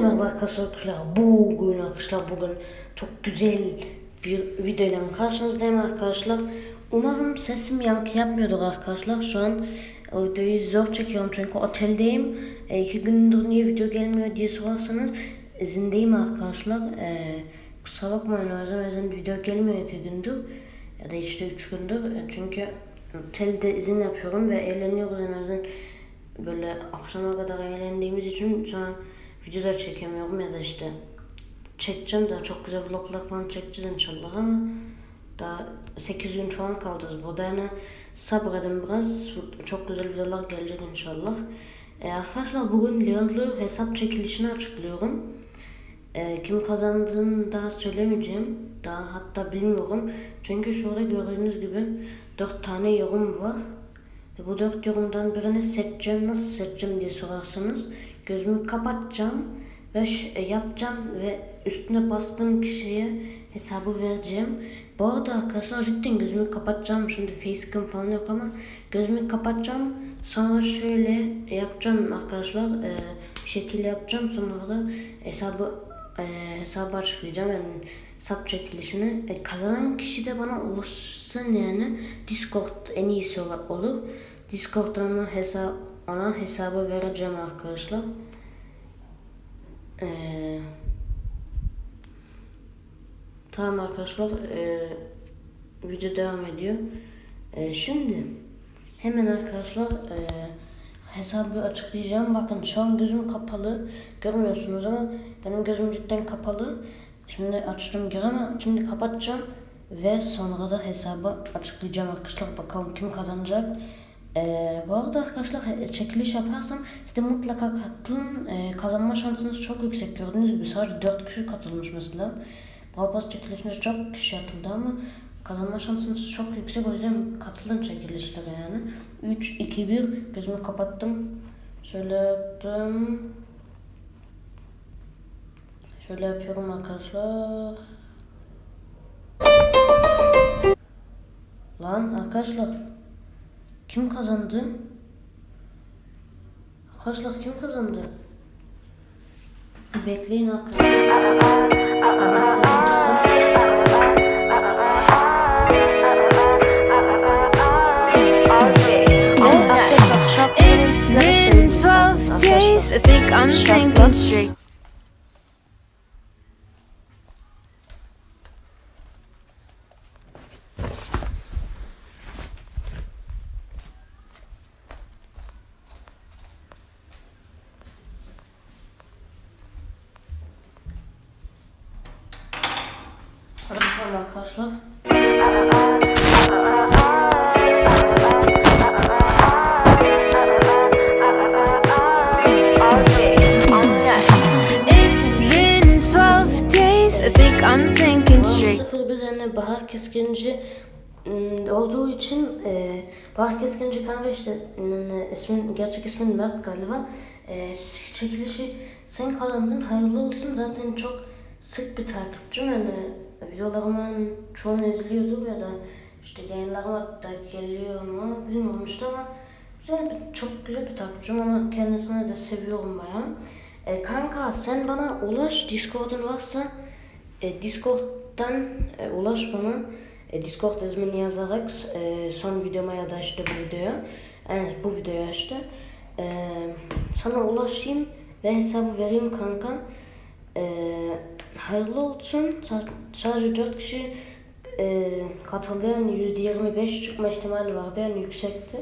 Nasıl arkadaşlar bugün arkadaşlar bugün çok güzel bir videoyla karşınızdayım arkadaşlar. Umarım sesim yankı yapmıyordur arkadaşlar. Şu an o videoyu zor çekiyorum çünkü oteldeyim. E, iki gündür niye video gelmiyor diye sorarsanız izindeyim arkadaşlar. E, kusura bakmayın o yüzden, o yüzden video gelmiyor iki gündür. Ya da işte üç gündür. E, çünkü otelde izin yapıyorum ve eğleniyoruz en azından böyle akşama kadar eğlendiğimiz için şu an videolar çekemiyorum ya da işte çekeceğim daha çok güzel vloglar falan çekeceğiz inşallah ama daha 8 gün falan kalacağız burada yani sabredin biraz çok güzel videolar gelecek inşallah. Ee, arkadaşlar bugün Leonlu hesap çekilişini açıklıyorum. Ee, kim kazandığını daha söylemeyeceğim. Daha hatta bilmiyorum. Çünkü şurada gördüğünüz gibi 4 tane yorum var. Bu dört yorumdan birini seçeceğim. Nasıl seçeceğim diye sorarsanız gözümü kapatacağım ve e, yapacağım ve üstüne bastığım kişiye hesabı vereceğim. Bu arada arkadaşlar cidden gözümü kapatacağım. Şimdi facecam falan yok ama gözümü kapatacağım. Sonra şöyle yapacağım arkadaşlar. E, bir şekilde yapacağım. Sonra da hesabı e, hesabı açıklayacağım. Yani hesap çekilişini. E, kazanan kişi de bana ulaşsın yani. Discord en iyisi olur. Discord'dan hesap ona hesabı vereceğim arkadaşlar. Ee, tamam arkadaşlar. Ee, video devam ediyor. Ee, şimdi hemen arkadaşlar ee, hesabı açıklayacağım. Bakın şu an gözüm kapalı. Görmüyorsunuz ama benim gözüm cidden kapalı. Şimdi açtım geri ama şimdi kapatacağım ve sonra da hesabı açıklayacağım arkadaşlar. Bakalım kim kazanacak. Ee, bu arada arkadaşlar e, çekiliş yaparsam siz de mutlaka katılın. Ee, kazanma şansınız çok yüksek. Gördüğünüz gibi sadece 4 kişi katılmış mesela. Balbaz çekilişine çok kişi atıldı ama kazanma şansınız çok yüksek. O yüzden katılın çekilişlere yani. 3, 2, 1 gözümü kapattım. Şöyle yaptım. Şöyle yapıyorum arkadaşlar. Lan arkadaşlar. Kim kazandı? Arkadaşlar kim kazandı? Bekleyin arkadaşlar. It's been 12 days, I think I'm thinking straight. Bakalım arkadaşlar. It's been 12 days, I think I'm thinking straight. 01 yani Bahar Keskinci ım, olduğu için e, Bahar Keskinci kanka işte ım, ismin, gerçek ismin Mert galiba. E, çekilişi sen kazandın hayırlı olsun zaten çok sık bir takipçim yani videolarımın çoğunu izliyordur ya da işte yayınlarıma da geliyor mu bilmiyorum işte ama güzel bir, çok güzel bir takipçim ama kendisini de seviyorum bayağı. E, kanka sen bana ulaş Discord'un varsa e, Discord'dan e, ulaş bana. E, Discord ismini yazarak e, son videoma ya da işte bu videoya. Yani bu videoya işte. E, sana ulaşayım ve hesabı vereyim kanka. E, hayırlı olsun. Sa- sadece 4 kişi e, katıldı. Yani %25 çıkma ihtimali vardı. Yani yüksekti.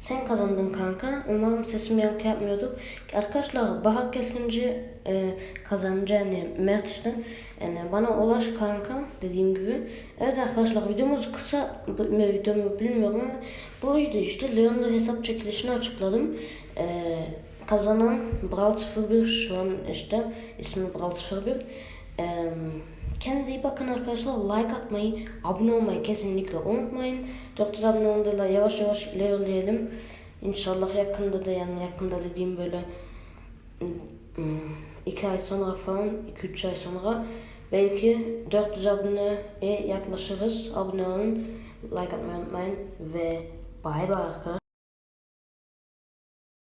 Sen kazandın kanka. Umarım sesim yankı yapmıyordur. Arkadaşlar Bahar Keskinci e, kazanacak yani Mert işte. Yani bana ulaş kanka dediğim gibi. Evet arkadaşlar videomuz kısa bu- ne videomu bilmiyorum ama buydu işte. Leon'da hesap çekilişini açıkladım. E, kazanan Brawl 01 şu an işte ismi Brawl 01. E, Kendinize iyi bakın arkadaşlar. Like atmayı, abone olmayı kesinlikle unutmayın. 400 abone olunca yavaş yavaş ilerleyelim. İnşallah yakında da yani yakında dediğim böyle 2 ay sonra falan 2-3 ay sonra belki 400 aboneye yaklaşırız. Abone olun, like atmayı unutmayın ve bay bay arkadaşlar.